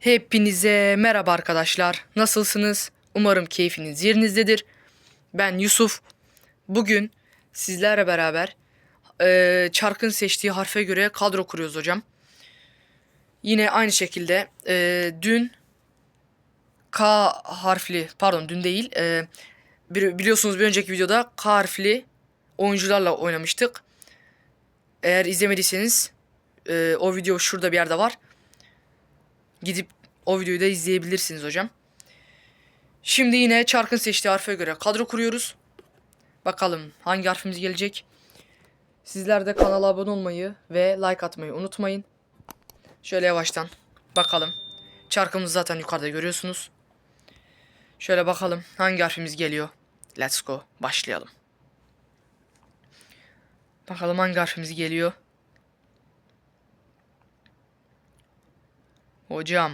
Hepinize merhaba arkadaşlar. Nasılsınız? Umarım keyfiniz yerinizdedir. Ben Yusuf. Bugün sizlerle beraber eee, Çark'ın seçtiği harfe göre kadro kuruyoruz hocam. Yine aynı şekilde eee, dün K harfli pardon dün değil bir- biliyorsunuz bir önceki videoda K harfli oyuncularla oynamıştık. Eğer izlemediyseniz eee, o video şurada bir yerde var. Gidip o videoyu da izleyebilirsiniz hocam. Şimdi yine Çark'ın seçtiği harfe göre kadro kuruyoruz. Bakalım hangi harfimiz gelecek. Sizler de kanala abone olmayı ve like atmayı unutmayın. Şöyle yavaştan bakalım. Çarkımızı zaten yukarıda görüyorsunuz. Şöyle bakalım hangi harfimiz geliyor. Let's go. Başlayalım. Bakalım hangi harfimiz geliyor. Hocam.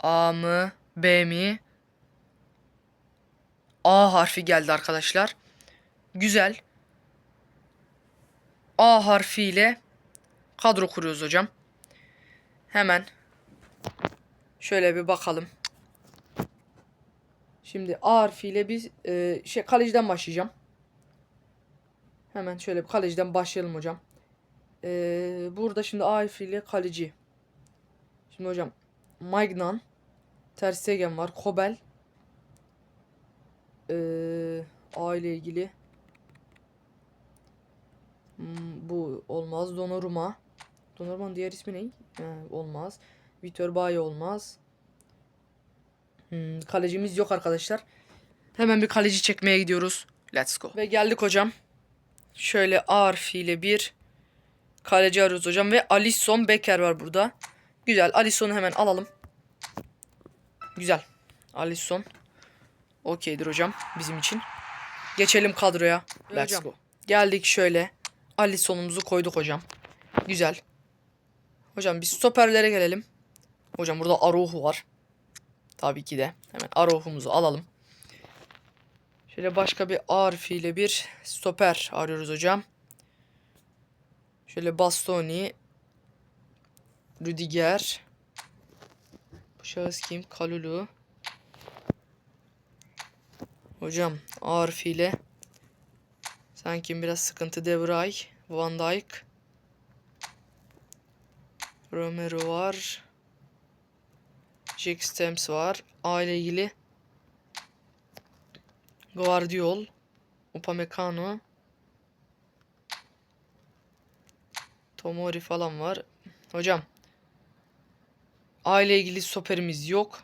A mı? B mi? A harfi geldi arkadaşlar. Güzel. A harfiyle kadro kuruyoruz hocam. Hemen şöyle bir bakalım. Şimdi A harfiyle biz e, şey kaleciden başlayacağım. Hemen şöyle bir kaleciden başlayalım hocam. Ee, burada şimdi A harfiyle kaleci. Şimdi hocam Magnan, Ter Stegen var, Kobel. Ee, A ile ilgili. Hmm, bu olmaz. Donnarumma. Donnarumma'nın diğer ismi ne? Ha, olmaz. Vitor Baye olmaz. Hmm, kalecimiz yok arkadaşlar. Hemen bir kaleci çekmeye gidiyoruz. Let's go. Ve geldik hocam. Şöyle A harfiyle bir kaleci arıyoruz hocam. Ve Alisson Becker var burada. Güzel. Alisson'u hemen alalım. Güzel. Alisson. Okeydir hocam bizim için. Geçelim kadroya. Let's Hocam. go. Geldik şöyle. Alisson'umuzu koyduk hocam. Güzel. Hocam biz stoperlere gelelim. Hocam burada Araujo var. Tabii ki de. Hemen Araujo'muzu alalım. Şöyle başka bir A harfiyle bir stoper arıyoruz hocam. Şöyle Bastoni. Rüdiger. Bu şahıs kim? Kalulu. Hocam A harfiyle. Sanki biraz sıkıntı De Vrij. Van Dijk. Romero var. Jack Stamps var. A ile ilgili. Guardiol. Upamecano. Tomori falan var. Hocam. Aile ilgili stoperimiz yok.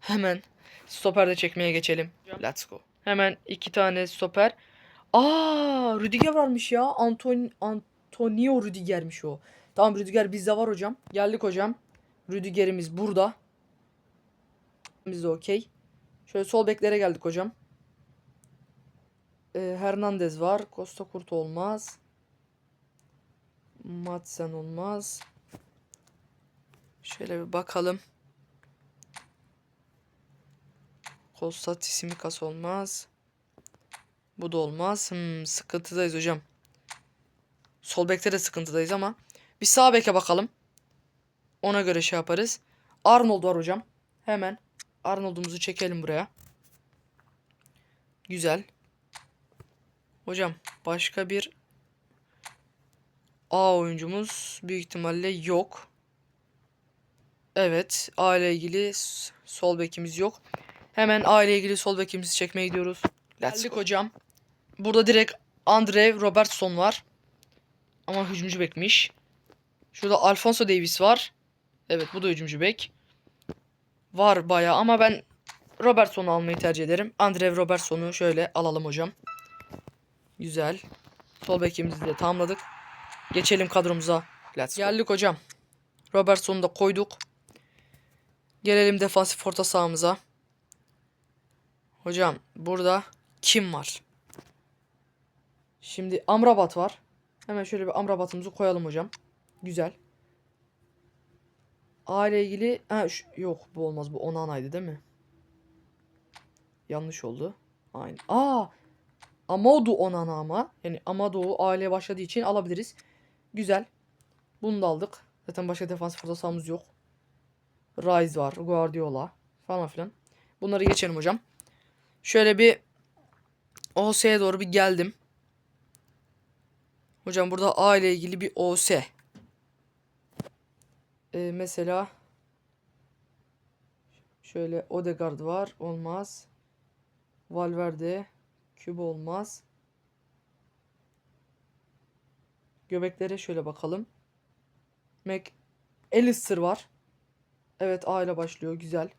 Hemen stoperde çekmeye geçelim. Let's go. Hemen iki tane stoper. Aa, Rüdiger varmış ya. Anton Antonio Rüdiger'miş o. Tamam Rüdiger bizde var hocam. Geldik hocam. Rüdiger'imiz burada. Biz de okey. Şöyle sol beklere geldik hocam. Ee, Hernandez var. Costa Kurt olmaz. Madsen olmaz. Şöyle bir bakalım. Costa Tsimikas olmaz. Bu da olmaz. Hmm, sıkıntıdayız hocam. Sol bekte de sıkıntıdayız ama. Bir sağ beke bakalım. Ona göre şey yaparız. Arnold var hocam. Hemen Arnold'umuzu çekelim buraya. Güzel. Hocam başka bir A oyuncumuz büyük ihtimalle yok. Evet. A ile ilgili sol bekimiz yok. Hemen A ile ilgili sol bekimizi çekmeye gidiyoruz. Let's Geldik hocam. Burada direkt Andre Robertson var. Ama hücumcu bekmiş. Şurada Alfonso Davis var. Evet bu da hücumcu bek. Var bayağı ama ben Robertson'u almayı tercih ederim. Andre Robertson'u şöyle alalım hocam. Güzel. Sol bekimizi de tamamladık. Geçelim kadromuza. Let's go. Geldik hocam. Robertson'u da koyduk. Gelelim defansif orta sahamıza. Hocam burada kim var? Şimdi Amrabat var. Hemen şöyle bir Amrabat'ımızı koyalım hocam. Güzel. A ile ilgili ha, şu- yok bu olmaz bu Onana'ydı değil mi? Yanlış oldu. Aynen. Aa! Amadou Onana ama. Yani Amadou A ile başladığı için alabiliriz. Güzel. Bunu da aldık. Zaten başka defansif orta sahamız yok. Rice var, Guardiola falan filan. Bunları geçelim hocam. Şöyle bir OS'ye doğru bir geldim. Hocam burada A ile ilgili bir OS. Ee, mesela şöyle Odegaard var. Olmaz. Valverde. Kübe olmaz. Göbeklere şöyle bakalım. Mac Alistair var. Evet A ile başlıyor. Güzel.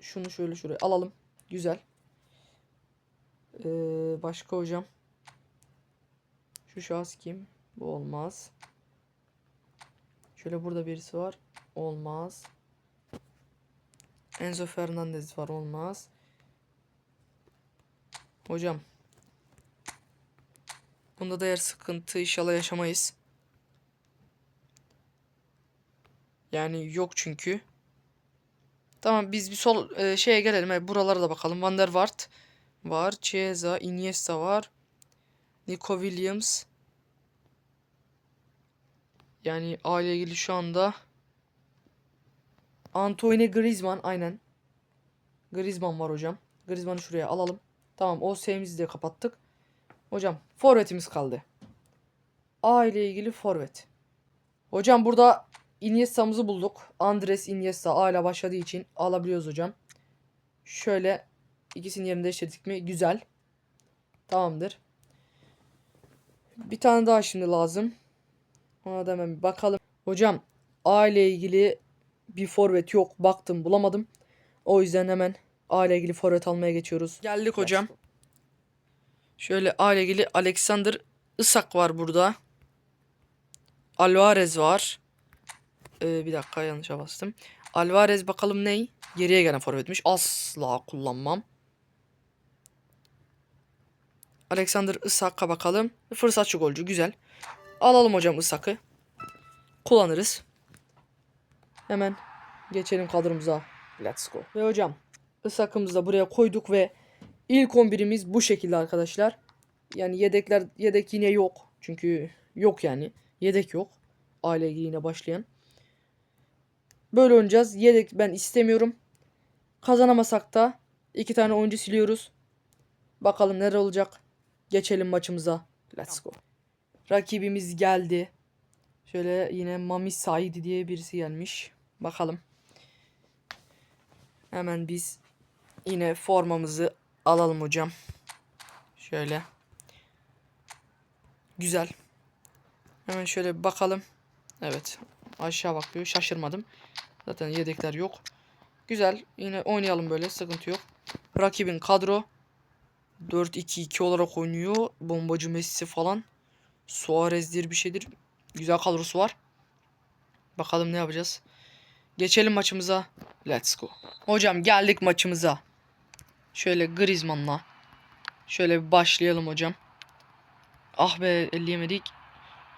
Şunu şöyle şuraya alalım. Güzel. Ee, başka hocam. Şu şahıs kim? Bu olmaz. Şöyle burada birisi var. Olmaz. Enzo Fernandez var. Olmaz. Hocam. Bunda da yer sıkıntı inşallah yaşamayız. Yani yok çünkü. Tamam biz bir sol e, şeye gelelim. Evet, buralara da bakalım. Van der Vaart var. Chiesa, Iniesta var. Nico Williams. Yani A ilgili şu anda Antoine Griezmann aynen. Griezmann var hocam. Griezmann'ı şuraya alalım. Tamam o sevimizi de kapattık. Hocam forvetimiz kaldı. A ile ilgili forvet. Hocam burada Iniesta'mızı bulduk. Andres Iniesta A ile başladığı için alabiliyoruz hocam. Şöyle ikisinin yerini değiştirdik mi? Güzel. Tamamdır. Bir tane daha şimdi lazım. Ona da hemen bir bakalım. Hocam A ile ilgili bir forvet yok. Baktım bulamadım. O yüzden hemen A ile ilgili forvet almaya geçiyoruz. Geldik hocam. Şöyle A ile ilgili Alexander Isak var burada. Alvarez var. Ee, bir dakika yanlışa bastım. Alvarez bakalım ney? Geriye gelen forvetmiş. Asla kullanmam. Alexander Isak'a bakalım. Fırsatçı golcü güzel. Alalım hocam Isak'ı. Kullanırız. Hemen geçelim kadromuza. Let's go. Ve hocam Isak'ımızı da buraya koyduk ve ilk 11'imiz bu şekilde arkadaşlar. Yani yedekler yedek yine yok. Çünkü yok yani. Yedek yok. Aile yine başlayan. Böyle oynayacağız. Yedek ben istemiyorum. Kazanamasak da iki tane oyuncu siliyoruz. Bakalım neler olacak. Geçelim maçımıza. Let's go. Rakibimiz geldi. Şöyle yine Mami Said diye birisi gelmiş. Bakalım. Hemen biz yine formamızı alalım hocam. Şöyle. Güzel. Hemen şöyle bir bakalım. Evet. Aşağı bakıyor. Şaşırmadım. Zaten yedekler yok. Güzel. Yine oynayalım böyle. Sıkıntı yok. Rakibin kadro 4-2-2 olarak oynuyor. Bombacı Messi falan. Suarez diye bir şeydir. Güzel kadrosu var. Bakalım ne yapacağız. Geçelim maçımıza. Let's go. Hocam geldik maçımıza. Şöyle Griezmann'la. Şöyle bir başlayalım hocam. Ah be elleyemedik.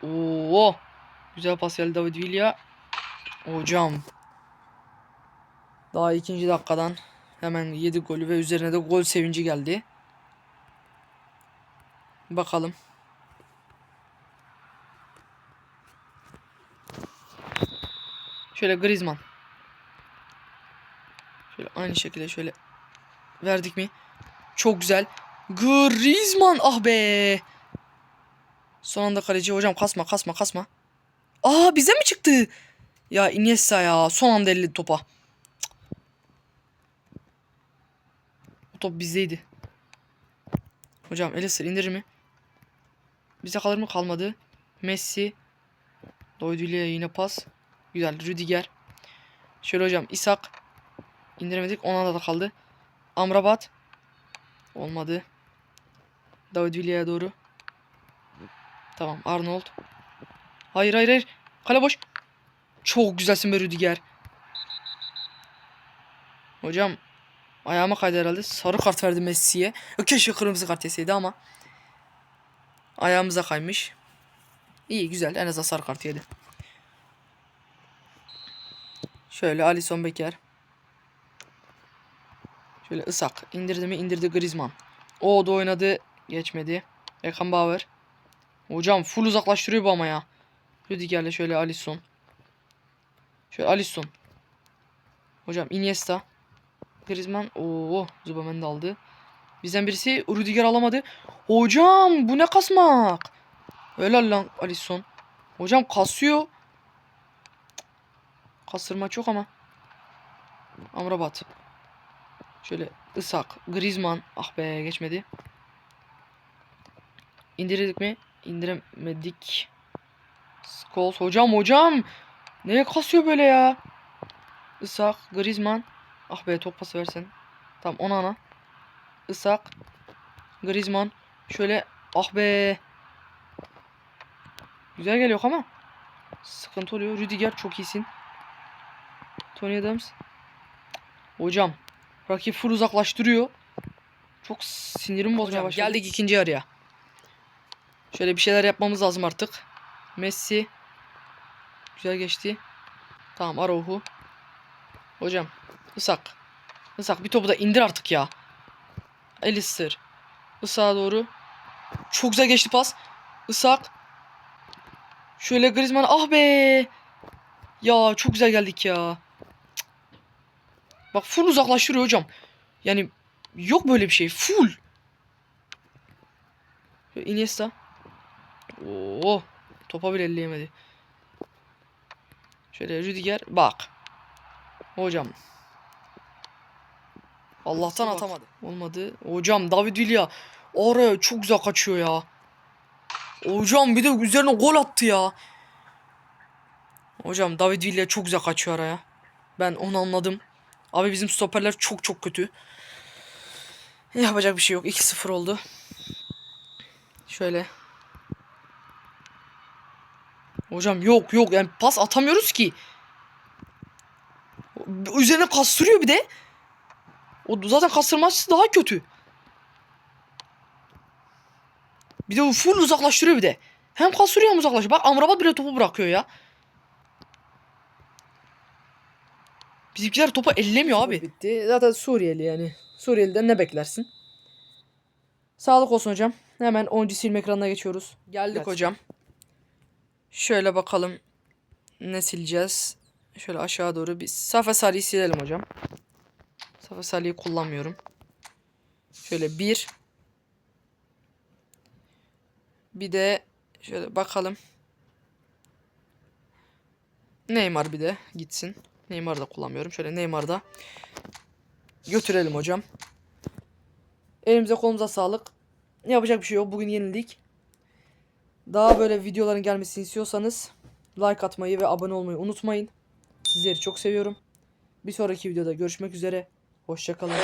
Oo. Güzel pas geldi David Villa. Hocam. Daha ikinci dakikadan hemen 7 golü ve üzerine de gol sevinci geldi. Bakalım. Şöyle Griezmann. Şöyle aynı şekilde şöyle verdik mi? Çok güzel. Griezmann ah be. Son anda kaleci hocam kasma kasma kasma. Aa bize mi çıktı? Ya Iniesta ya son anda elledi topa. O top bizdeydi. Hocam Alistair indirir mi? Bize kalır mı? Kalmadı. Messi. Doyduyla yine pas. Güzel. Rüdiger. Şöyle hocam. İshak. İndiremedik. Ona da kaldı. Amrabat. Olmadı. David Villa'ya doğru. Tamam. Arnold. Hayır hayır hayır. Kale boş. Çok güzelsin be Rüdiger. Hocam. Ayağıma kaydı herhalde. Sarı kart verdi Messi'ye. Keşke kırmızı kart yeseydi ama. Ayağımıza kaymış. İyi güzel. En azından sarı kart yedi. Şöyle Alisson Becker. Şöyle Isak. indirdi mi? indirdi Griezmann. O da oynadı. Geçmedi. Beckenbauer. Hocam full uzaklaştırıyor bu ama ya. Rüdiger'le şöyle Alisson. Şöyle Alisson. Hocam Iniesta. Griezmann. Oo, Zubamendi aldı. Bizden birisi Rudiger alamadı. Hocam bu ne kasmak? Helal lan Alisson. Hocam kasıyor. Kasırma çok ama. Amrabat. Şöyle Isak, Griezmann. Ah be geçmedi. İndirdik mi? İndiremedik. Scholes hocam hocam. Neye kasıyor böyle ya? Isak, Griezmann. Ah be top pası versen. Tamam ona ana. Isak. Griezmann. Şöyle ah be. Güzel geliyor ama. Sıkıntı oluyor. Rüdiger çok iyisin. Tony Adams. Hocam. Rakip full uzaklaştırıyor. Çok sinirim bozmaya başladı. Geldik ikinci yarıya. Şöyle bir şeyler yapmamız lazım artık. Messi. Güzel geçti. Tamam Araujo. Hocam. Isak. Isak bir topu da indir artık ya. Alistair. Isak'a doğru. Çok güzel geçti pas. Isak. Şöyle Griezmann. Ah be. Ya çok güzel geldik ya. Bak full uzaklaştırıyor hocam. Yani yok böyle bir şey. Full. Iniesta. Oo, topa bile elleyemedi. Şöyle Rüdiger bak. Hocam. Allah'tan Bak. atamadı. Olmadı. Hocam David Villa oraya çok güzel kaçıyor ya. Hocam bir de üzerine gol attı ya. Hocam David Villa çok güzel kaçıyor araya. Ben onu anladım. Abi bizim stoperler çok çok kötü. Yapacak bir şey yok. 2-0 oldu. Şöyle. Hocam yok yok yani pas atamıyoruz ki. Üzerine kastırıyor bir de. O zaten kastırması daha kötü. Bir de full uzaklaştırıyor bir de. Hem kastırıyor hem uzaklaştırıyor. Bak Amrabat bile topu bırakıyor ya. Bizimkiler topu ellemiyor abi. Bitti. Zaten Suriyeli yani. Suriyeli'den ne beklersin? Sağlık olsun hocam. Hemen oyuncu silme ekranına geçiyoruz. Geldik Evet. hocam. Şöyle bakalım. Ne sileceğiz? Şöyle aşağı doğru bir Safa Salih'i silelim hocam. Safa Salih'i kullanmıyorum. Şöyle bir. Bir de şöyle bakalım. Neymar bir de gitsin. Neymar'ı da kullanmıyorum. Şöyle Neymar'ı da götürelim hocam. Elimize kolumuza sağlık. Yapacak bir şey yok. Bugün yenildik. Daha böyle videoların gelmesini istiyorsanız like atmayı ve abone olmayı unutmayın. Sizleri çok seviyorum. Bir sonraki videoda görüşmek üzere. Hoşçakalın.